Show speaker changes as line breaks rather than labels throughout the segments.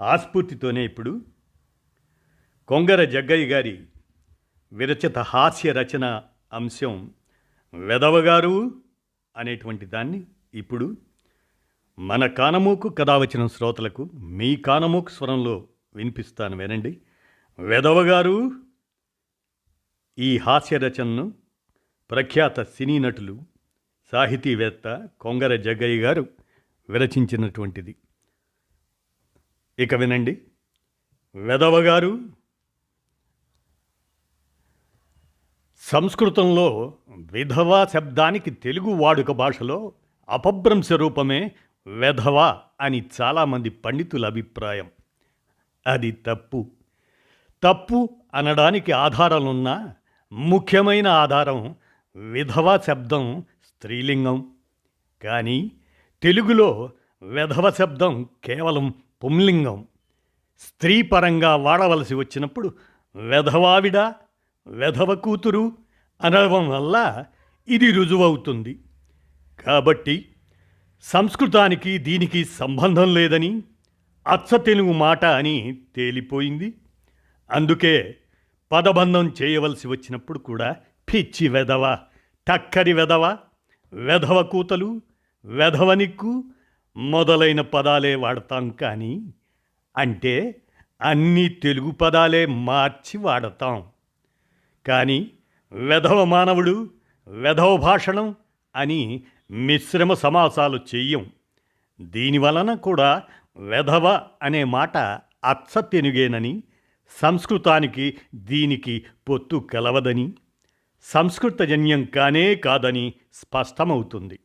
ఆస్ఫూర్తితోనే ఇప్పుడు కొంగర జగ్గయ్య గారి విరచిత హాస్య రచన అంశం వెదవగారు అనేటువంటి దాన్ని ఇప్పుడు మన కానమూకు కథావచన శ్రోతలకు మీ కానమూకు స్వరంలో వినిపిస్తాను వినండి. వెదవగారు ఈ హాస్య రచనను ప్రఖ్యాత సినీ నటులు సాహితీవేత్త కొంగర జగ్గయ్య గారు విరచించినటువంటిది. ఇక వినండి. వెదవగారు సంస్కృతంలో విధవ శబ్దానికి తెలుగు వాడుక భాషలో అపభ్రంశ రూపమే వెధవ అని చాలామంది పండితుల అభిప్రాయం. అది తప్పు. తప్పు అనడానికి ఆధారాలున్న ముఖ్యమైన ఆధారం విధవ శబ్దం స్త్రీలింగం. కానీ తెలుగులో వెధవ శబ్దం కేవలం పుంలింగం స్త్రీ పరంగా వాడవలసి వచ్చినప్పుడు వెధవావిడ వెధవ కూతురు అనడం వల్ల ఇది రుజువవుతుంది. కాబట్టి సంస్కృతానికి దీనికి సంబంధం లేదని అచ్చ తెలుగు మాట అని తేలిపోయింది. అందుకే పదబంధం చేయవలసి వచ్చినప్పుడు కూడా పిచ్చి వెధవ టక్కరి వెధవ వెధవ కూతలు వెధవనిక్కు మొదలైన పదాలే వాడతాం కానీ అంటే అన్ని తెలుగు పదాలే మార్చి వాడతాం. కానీ వెధవ మానవుడు వెధవ భాషణం అని మిశ్రమ సమాసాలు చెయ్యం. దీనివలన కూడా వెధవ అనే మాట అచ్చ తెనుగేనని సంస్కృతానికి దీనికి పొత్తు కలవదని సంస్కృతజన్యం కానే కాదని స్పష్టమవుతుంది.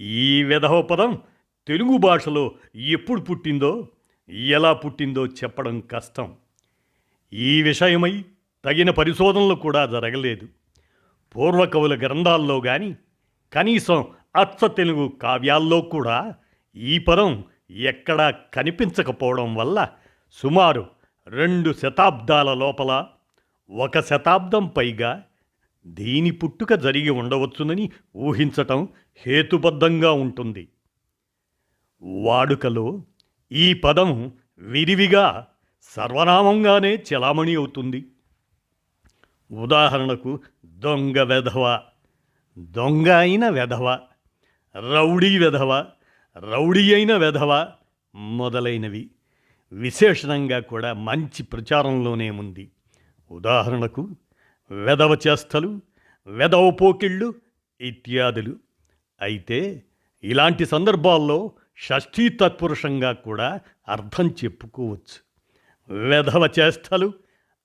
ఈ వెధవ పదం తెలుగు భాషలో ఎప్పుడు పుట్టిందో ఎలా పుట్టిందో చెప్పడం కష్టం. ఈ విషయమై తగిన పరిశోధనలు కూడా జరగలేదు. పూర్వకవుల గ్రంథాల్లో కానీ కనీసం అచ్చ తెలుగు కావ్యాల్లో కూడా ఈ పదం ఎక్కడా కనిపించకపోవడం వల్ల సుమారు రెండు శతాబ్దాల లోపల ఒక శతాబ్దం పైగా దీని పుట్టుక జరిగి ఉండవచ్చునని ఊహించటం హేతుబద్ధంగా ఉంటుంది. వాడుకలో ఈ పదం విరివిగా సర్వనామంగానే చెలామణి అవుతుంది. ఉదాహరణకు దొంగ వెధవ దొంగ అయిన వెధవ రౌడీ వెధవ రౌడీ అయిన వెధవ మొదలైనవి. విశేషణంగా కూడా మంచి ప్రచారంలోనే ఉంది. ఉదాహరణకు వెధవ చేస్తలు వెధవ పోకిళ్ళు ఇత్యాదులు. అయితే ఇలాంటి సందర్భాల్లో షష్ఠీ తత్పురుషంగా కూడా అర్థం చెప్పుకోవచ్చు. వెధవ చేష్టలు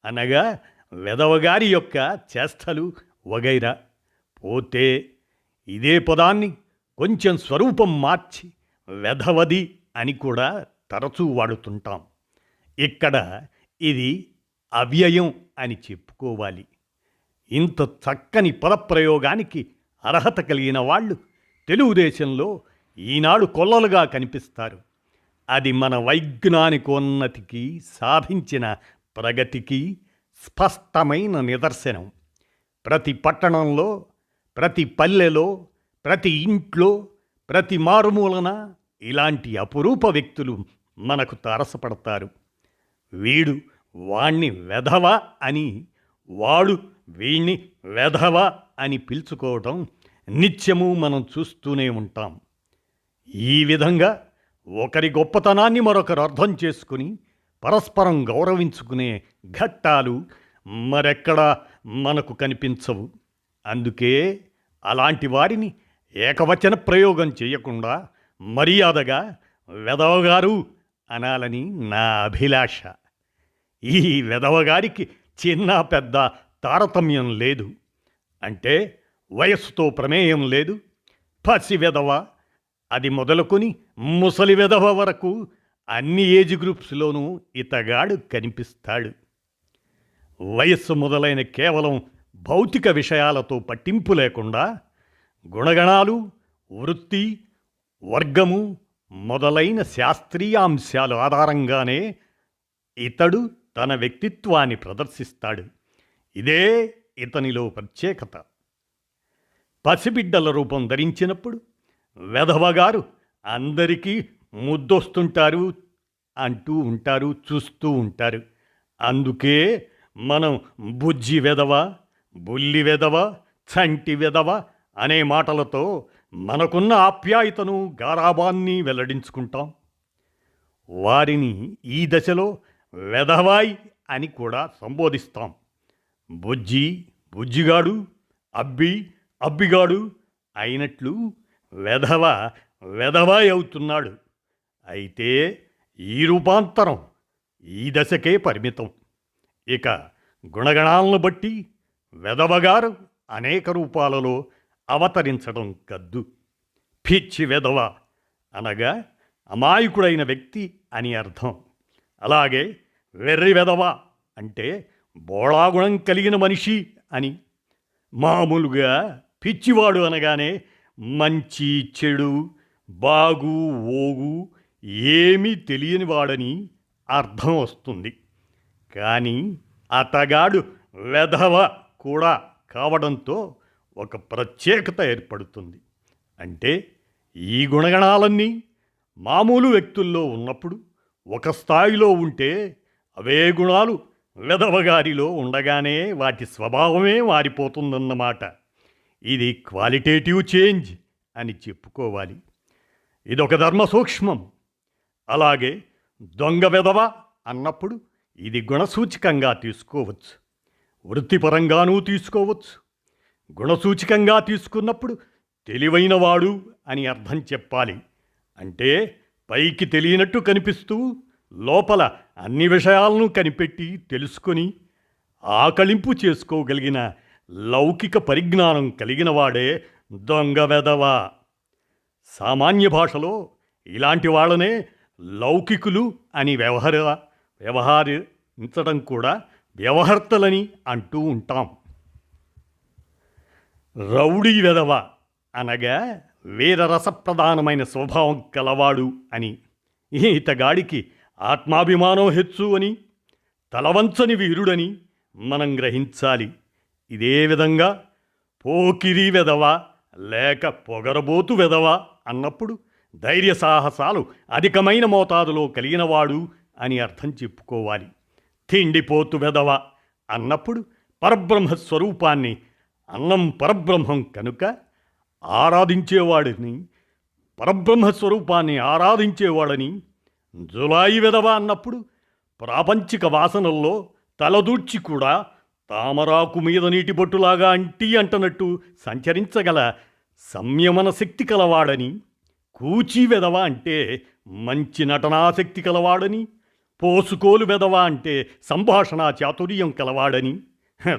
అనగా వెధవగారి యొక్క చేష్టలు వగైరా. పోతే ఇదే పదాన్ని కొంచెం స్వరూపం మార్చి వెధవది అని కూడా తరచూ వాడుతుంటాం. ఇక్కడ ఇది అవ్యయం అని చెప్పుకోవాలి. ఇంత చక్కని పదప్రయోగానికి అర్హత కలిగిన వాళ్ళు తెలుగుదేశంలో ఈనాడు కొల్లలుగా కనిపిస్తారు. అది మన వైజ్ఞానికోన్నతికి సాధించిన ప్రగతికి స్పష్టమైన నిదర్శనం. ప్రతి పట్టణంలో ప్రతి పల్లెలో ప్రతి ఇంట్లో ప్రతి మారుమూలన ఇలాంటి అపురూప వ్యక్తులు మనకు తారసపడతారు. వీడు వాణ్ణి వెధవ అని వాడు వీణ్ణి వెధవ అని పిలుచుకోవటం నిత్యము మనం చూస్తూనే ఉంటాం. ఈ విధంగా ఒకరి గొప్పతనాన్ని మరొకరు అర్థం చేసుకుని పరస్పరం గౌరవించుకునే ఘట్టాలు మరెక్కడా మనకు కనిపించవు. అందుకే అలాంటి వారిని ఏకవచన ప్రయోగం చేయకుండా మర్యాదగా వెదవగారు అనాలని నా అభిలాష. ఈ వెదవగారికి చిన్న పెద్ద తారతమ్యం లేదు. అంటే వయస్సుతో ప్రమేయం లేదు. పసి వెధవ అది మొదలుకొని ముసలి వెధవ వరకు అన్ని ఏజ్ గ్రూప్స్లోనూ ఇతగాడు కనిపిస్తాడు. వయస్సు మొదలైన కేవలం భౌతిక విషయాలతో పట్టింపు లేకుండా గుణగణాలు వృత్తి వర్గము మొదలైన శాస్త్రీయాంశాలు ఆధారంగానే ఇతడు తన వ్యక్తిత్వాన్ని ప్రదర్శిస్తాడు. ఇదే ఇతనిలో ప్రత్యేకత. పసిబిడ్డల రూపం ధరించినప్పుడు వెధవగారు అందరికీ ముద్దొస్తుంటారు అంటూ ఉంటారు చూస్తూ ఉంటారు. అందుకే మనం బుజ్జి వెధవ బుల్లి వెధవ చంటి వెధవ అనే మాటలతో మనకున్న ఆప్యాయతను గారాభాన్ని వెల్లడించుకుంటాం. వారిని ఈ దశలో వెధవాయ్ అని కూడా సంబోధిస్తాం. బుజ్జి బుజ్జిగాడు అబ్బి అబ్బిగాడు అయినట్లు వెధవ వెధవాయ్ అవుతున్నాడు. అయితే ఈ రూపాంతరం ఈ దశకే పరిమితం. ఇక గుణగణాలను బట్టి వెధవగారు అనేక రూపాలలో అవతరించడం కద్దు. పిచ్చి వెధవ అనగా అమాయకుడైన వ్యక్తి అని అర్థం. అలాగే వెర్రి వెధవ అంటే బోళాగుణం కలిగిన మనిషి అని. మామూలుగా పిచ్చివాడు అనగానే మంచి చెడు బాగు ఓగు ఏమీ తెలియని వాడని అర్థం వస్తుంది. కానీ అతగాడు వెధవ కూడా కావడంతో ఒక ప్రత్యేకత ఏర్పడుతుంది. అంటే ఈ గుణగణాలన్నీ మామూలు వ్యక్తుల్లో ఉన్నప్పుడు ఒక స్థాయిలో ఉంటే అవే గుణాలు వెధవగారిలో ఉండగానే వాటి స్వభావమే మారిపోతుందన్నమాట. ఇది క్వాలిటేటివ్ చేంజ్ అని చెప్పుకోవాలి. ఇదొక ధర్మ సూక్ష్మం. అలాగే దొంగ వెధవ అన్నప్పుడు ఇది గుణసూచకంగా తీసుకోవచ్చు. వృత్తిపరంగానూ తీసుకోవచ్చు. గుణసూచకంగా తీసుకున్నప్పుడు తెలివైనవాడు అని అర్థం చెప్పాలి. అంటే పైకి తెలియనట్టు కనిపిస్తూ లోపల అన్ని విషయాలను కనిపెట్టి తెలుసుకొని ఆకళింపు చేసుకోగలిగిన లౌకిక పరిజ్ఞానం కలిగిన వాడే దొంగ వెధవ. సామాన్య భాషలో ఇలాంటి వాళ్ళనే లౌకికులు అని వ్యవహార వ్యవహరించడం కూడా వ్యవహర్తలని అంటూ ఉంటాం. రౌడీ వెదవ అనగా వీరరసప్రధానమైన స్వభావం కలవాడు అని. ఇతగాడికి ఆత్మాభిమానం హెచ్చు అని తలవంచని వీరుడని మనం గ్రహించాలి. ఇదే విధంగా పోకిరి వెదవ లేక పొగరబోతు వెదవ అన్నప్పుడు ధైర్య సాహసాలు అధికమైన మోతాదులో కలిగినవాడు అని అర్థం చెప్పుకోవాలి. తిండిపోతు వెదవ అన్నప్పుడు పరబ్రహ్మ స్వరూపాన్ని అన్నం పరబ్రహ్మం కనుక ఆరాధించేవాడిని పరబ్రహ్మ స్వరూపాన్ని ఆరాధించేవాడని జులాయి వెదవ అన్నప్పుడు ప్రాపంచిక వాసనల్లో తలదూర్చి కూడా తామరాకు మీద నీటి బొట్టులాగా అంటీ అంటనట్టు సంచరించగల సంయమన శక్తి కలవాడని కూచి వెదవ అంటే మంచి నటనాశక్తి కలవాడని పోసుకోలు వెదవ అంటే సంభాషణ చాతుర్యం కలవాడని.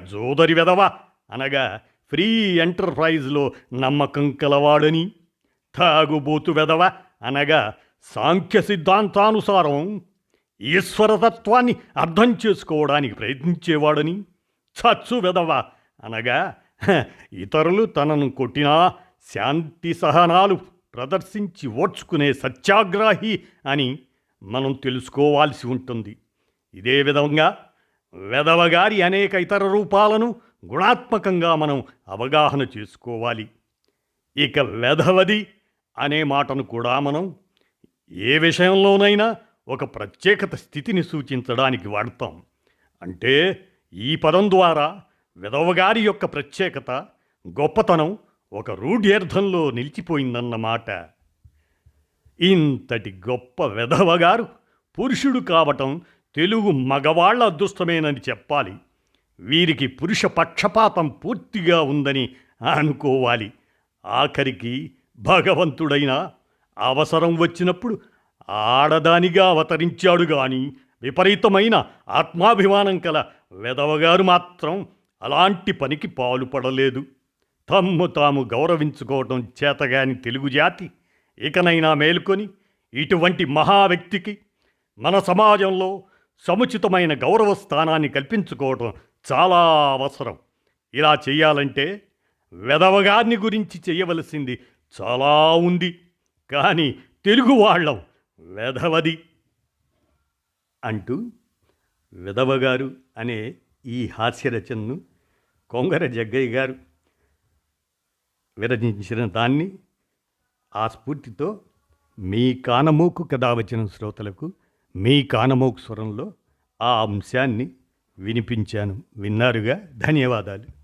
జోదరి వెదవ అనగా ఫ్రీ ఎంటర్ప్రైజ్లో నమ్మకం కలవాడని. తాగుబోతు వెదవ అనగా సాంఖ్య సిద్ధాంతానుసారం ఈశ్వరతత్వాన్ని అర్థం చేసుకోవడానికి ప్రయత్నించేవాడని. చచ్చు వెదవ అనగా ఇతరులు తనను కొట్టినా శాంతి సహనాలు ప్రదర్శించి ఓడ్చుకునే సత్యాగ్రాహి అని మనం తెలుసుకోవాల్సి ఉంటుంది. ఇదే విధంగా వెదవగారి అనేక ఇతర రూపాలను గుణాత్మకంగా మనం అవగాహన చేసుకోవాలి. ఇక వెధవది అనే మాటను కూడా మనం ఏ విషయంలోనైనా ఒక ప్రత్యేకత స్థితిని సూచించడానికి వాడతాం. అంటే ఈ పదం ద్వారా విధవగారి యొక్క ప్రత్యేకత గొప్పతనం ఒక రూఢ్యర్థంలో నిలిచిపోయిందన్నమాట. ఇంతటి గొప్ప వెధవగారు పురుషుడు కావటం తెలుగు మగవాళ్ళ అదృష్టమేనని చెప్పాలి. వీరికి పురుష పక్షపాతం పూర్తిగా ఉందని అనుకోవాలి. ఆఖరికి భగవంతుడైన అవసరం వచ్చినప్పుడు ఆడదానిగా అవతరించాడు గాని విపరీతమైన ఆత్మాభిమానం కల వెదవగారు మాత్రం అలాంటి పనికి పాలుపడలేదు తమ్ము తాము గౌరవించుకోవటం చేతగాని తెలుగు జాతి. ఇకనైనా మేలుకొని ఇటువంటి మహా వ్యక్తికి మన సమాజంలో సముచితమైన గౌరవ స్థానాన్ని కల్పించుకోవటం చాలా అవసరం. ఇలా చేయాలంటే వెదవగారిని గురించి చేయవలసింది చాలా ఉంది. కానీ తెలుగు వాళ్ళం వెధవది అంటూ విధవగారు అనే ఈ హాస్యరచనను కొంగర జగ్గయ్య గారు విరచించిన దాన్ని ఆ స్ఫూర్తితో మీ కానమోకు కథ వచ్చిన శ్రోతలకు మీ కానమోకు స్వరంలో ఆ అంశాన్ని వినిపించాను. విన్నారుగా? ధన్యవాదాలు.